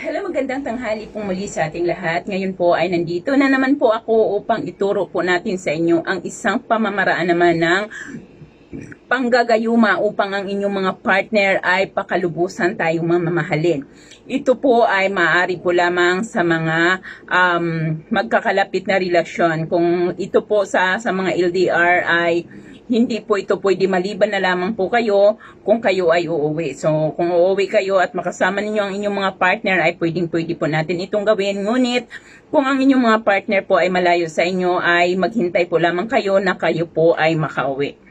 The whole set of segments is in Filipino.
Hello, magandang tanghali pong muli sa ating lahat. Ngayon po ay nandito na naman po ako upang ituro po natin sa inyo ang isang pamamaraan naman ng panggagayuma upang ang inyong mga partner ay pakalubusan tayong mamamahalin. Ito po ay maaari po lamang sa mga um, magkakalapit na relasyon. Kung ito po sa, sa mga LDR ay hindi po ito pwede maliban na lamang po kayo kung kayo ay uuwi. So, kung uuwi kayo at makasama ninyo ang inyong mga partner ay pwedeng pwede po natin itong gawin. Ngunit, kung ang inyong mga partner po ay malayo sa inyo, ay maghintay po lamang kayo na kayo po ay makauwi.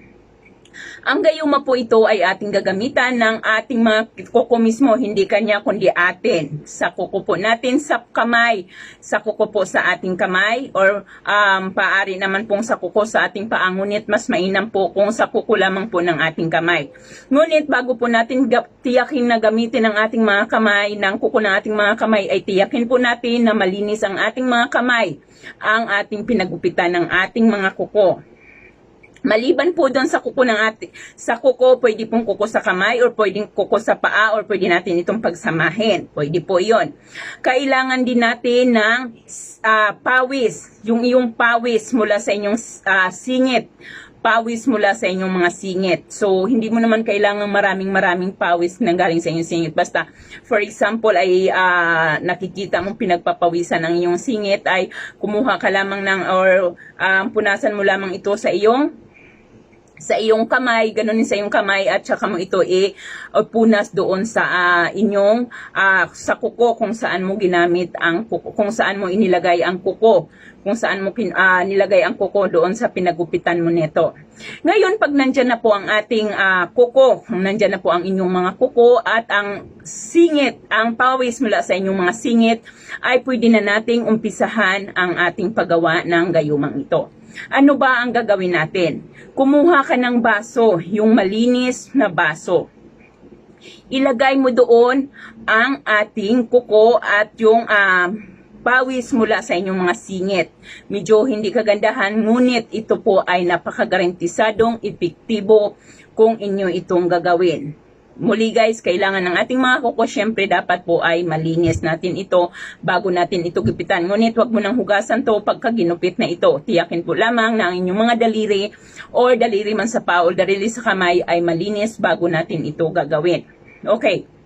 Ang gayuma po ito ay ating gagamitan ng ating mga kuko mismo, hindi kanya kundi atin. Sa kuko po natin sa kamay, sa kuko po sa ating kamay, or um, paari naman pong sa kuko sa ating paa. Ngunit mas mainam po kung sa kuko lamang po ng ating kamay. Ngunit bago po natin tiyakin na gamitin ang ating mga kamay, ng kuko ng ating mga kamay, ay tiyakin po natin na malinis ang ating mga kamay, ang ating pinagupitan ng ating mga kuko. Maliban po doon sa kuko ng ati, sa kuko, pwede pong kuko sa kamay or pwedeng kuko sa paa or pwede natin itong pagsamahin. Pwede po yon. Kailangan din natin ng ah, pawis, yung iyong pawis mula sa inyong ah, singit pawis mula sa inyong mga singit. So, hindi mo naman kailangan maraming maraming pawis na galing sa inyong singit. Basta, for example, ay ah, nakikita mong pinagpapawisan ng inyong singit, ay kumuha ka lamang ng, or ah, punasan mo lamang ito sa iyong sa iyong kamay, ganun sa iyong kamay at saka mo ito i uh, punas doon sa ah, inyong ah, sa kuko kung saan mo ginamit ang kuko, kung saan mo inilagay ang kuko, kung saan mo kin, ah, nilagay ang kuko doon sa pinagupitan mo nito. Ngayon pag nandyan na po ang ating ah, kuko, nandyan na po ang inyong mga kuko at ang singit, ang pawis mula sa inyong mga singit ay pwede na nating umpisahan ang ating paggawa ng gayumang ito. Ano ba ang gagawin natin? Kumuha ka ng baso, yung malinis na baso. Ilagay mo doon ang ating kuko at yung ah, pawis mula sa inyong mga singit. Medyo hindi kagandahan, ngunit ito po ay napakagarantisadong epektibo kung inyo itong gagawin. Muli guys, kailangan ng ating mga kuko, syempre dapat po ay malinis natin ito bago natin ito gipitan. Ngunit wag mo nang hugasan to pagka ginupit na ito. Tiyakin po lamang na ang inyong mga daliri or daliri man sa paa o daliri sa kamay ay malinis bago natin ito gagawin. Okay.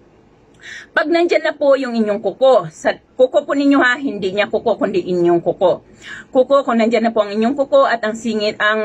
Pag nandyan na po yung inyong kuko, sa kuko po ninyo ha, hindi niya kuko kundi inyong kuko. Kuko, kung nandyan na po ang inyong kuko at ang singit, ang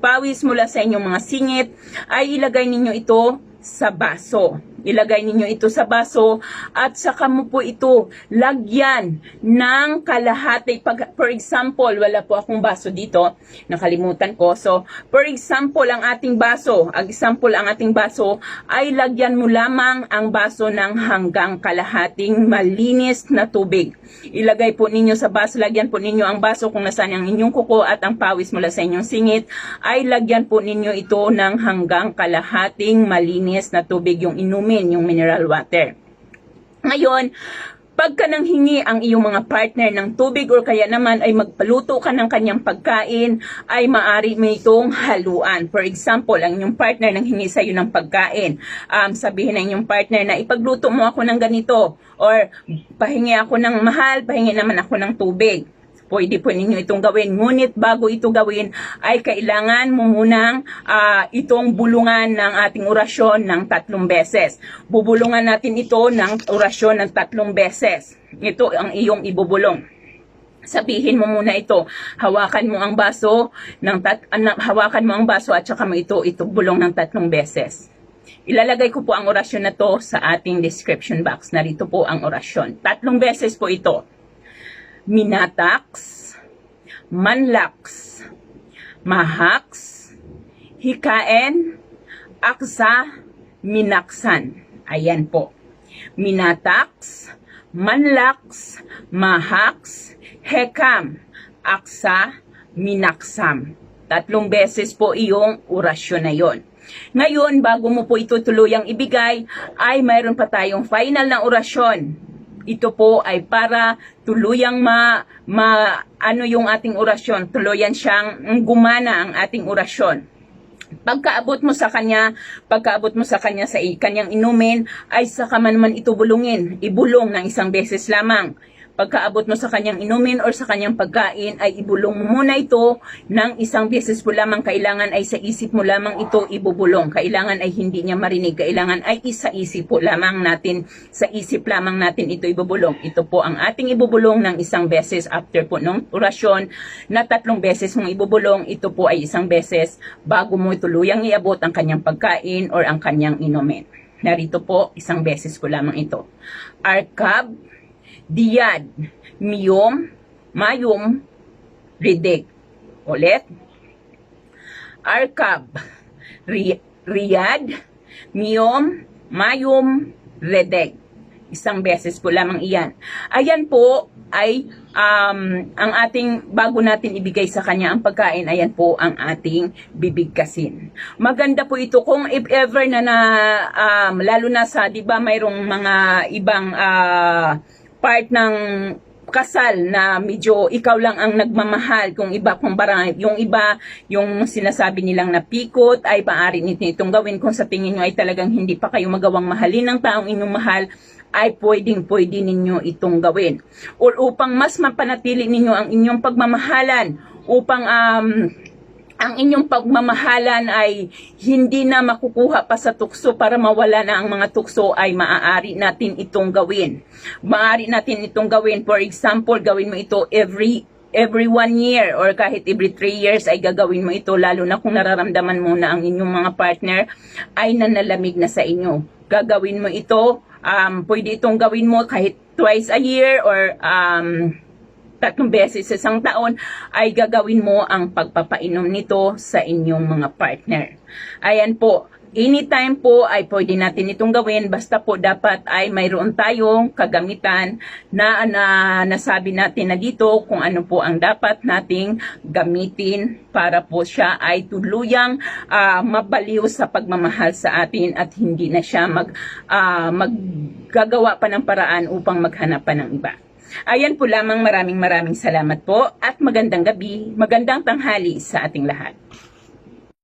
pawis mula sa inyong mga singit, ay ilagay ninyo ito sa baso. Ilagay ninyo ito sa baso at saka mo po ito lagyan ng kalahati. Pag, for example, wala po akong baso dito. Nakalimutan ko. So, for example, ang ating baso, ang example ang ating baso, ay lagyan mo lamang ang baso ng hanggang kalahating malinis na tubig. Ilagay po ninyo sa baso, lagyan po ninyo ang baso kung nasaan ang inyong kuko at ang pawis mula sa inyong singit, ay lagyan po ninyo ito ng hanggang kalahating malinis na tubig yung inumin, yung mineral water. Ngayon, pagka nang hingi ang iyong mga partner ng tubig or kaya naman ay magpaluto ka ng kanyang pagkain, ay maari mo itong haluan. For example, ang inyong partner nang hingi sa iyo ng pagkain, um, sabihin ng inyong partner na ipagluto mo ako ng ganito or pahingi ako ng mahal, pahingi naman ako ng tubig. Pwede po ninyo itong gawin. Ngunit bago ito gawin, ay kailangan mo munang ah, itong bulungan ng ating orasyon ng tatlong beses. Bubulungan natin ito ng orasyon ng tatlong beses. Ito ang iyong ibubulong. Sabihin mo muna ito, hawakan mo ang baso ng tat, ano, hawakan mo ang baso at saka mo ito ito bulong ng tatlong beses. Ilalagay ko po ang orasyon na to sa ating description box. Narito po ang orasyon. Tatlong beses po ito. Minatax, Manlaks, Mahaks, Hikaen, Aksa, Minaksan. Ayan po. Minatax, Manlaks, Mahaks, Hekam, Aksa, Minaksam. Tatlong beses po iyong orasyon na yon. Ngayon, bago mo po ito tuluyang ibigay, ay mayroon pa tayong final na orasyon ito po ay para tuluyang ma, ma ano yung ating orasyon, tuluyan siyang gumana ang ating orasyon. Pagkaabot mo sa kanya, pagkaabot mo sa kanya sa kanyang inumin, ay saka man naman ito bulungin. Ibulong ng isang beses lamang. Pagkaabot mo sa kanyang inumin or sa kanyang pagkain, ay ibulong mo muna ito ng isang beses po lamang. Kailangan ay sa isip mo lamang ito ibubulong. Kailangan ay hindi niya marinig. Kailangan ay isa isip po lamang natin, sa isip lamang natin ito ibubulong. Ito po ang ating ibubulong ng isang beses after po ng orasyon na tatlong beses mong ibubulong. Ito po ay isang beses bago mo tuluyang iabot ang kanyang pagkain or ang kanyang inumin. Narito po, isang beses ko lamang ito. Arkab, Diyad, Miyom, Mayum, Ridek. Ulit. Arkab, Ri- Riyad, Miyom, Mayum, Redek. Isang beses po lamang iyan. Ayan po ay um, ang ating, bago natin ibigay sa kanya ang pagkain, ayan po ang ating bibigkasin. Maganda po ito kung if ever na na, um, lalo na sa, di ba mayroong mga ibang ah, part ng kasal na medyo ikaw lang ang nagmamahal kung iba kung barang yung iba yung sinasabi nilang na pikot ay paari nito itong gawin kung sa tingin nyo ay talagang hindi pa kayo magawang mahalin ng taong inyong mahal ay pwedeng pwede ninyo itong gawin. Or upang mas mapanatili ninyo ang inyong pagmamahalan upang um, ang inyong pagmamahalan ay hindi na makukuha pa sa tukso para mawala na ang mga tukso ay maaari natin itong gawin. Maaari natin itong gawin. For example, gawin mo ito every every one year or kahit every three years ay gagawin mo ito lalo na kung nararamdaman mo na ang inyong mga partner ay nanalamig na sa inyo. Gagawin mo ito, um, pwede itong gawin mo kahit twice a year or um, tatlong beses sa isang taon ay gagawin mo ang pagpapainom nito sa inyong mga partner. Ayan po, anytime po ay pwede natin itong gawin basta po dapat ay mayroon tayong kagamitan na, na nasabi natin na dito kung ano po ang dapat nating gamitin para po siya ay tuluyang ah, mabaliw sa pagmamahal sa atin at hindi na siya mag, ah, maggagawa pa ng paraan upang maghanap pa ng iba. Ayan po lamang maraming maraming salamat po at magandang gabi, magandang tanghali sa ating lahat.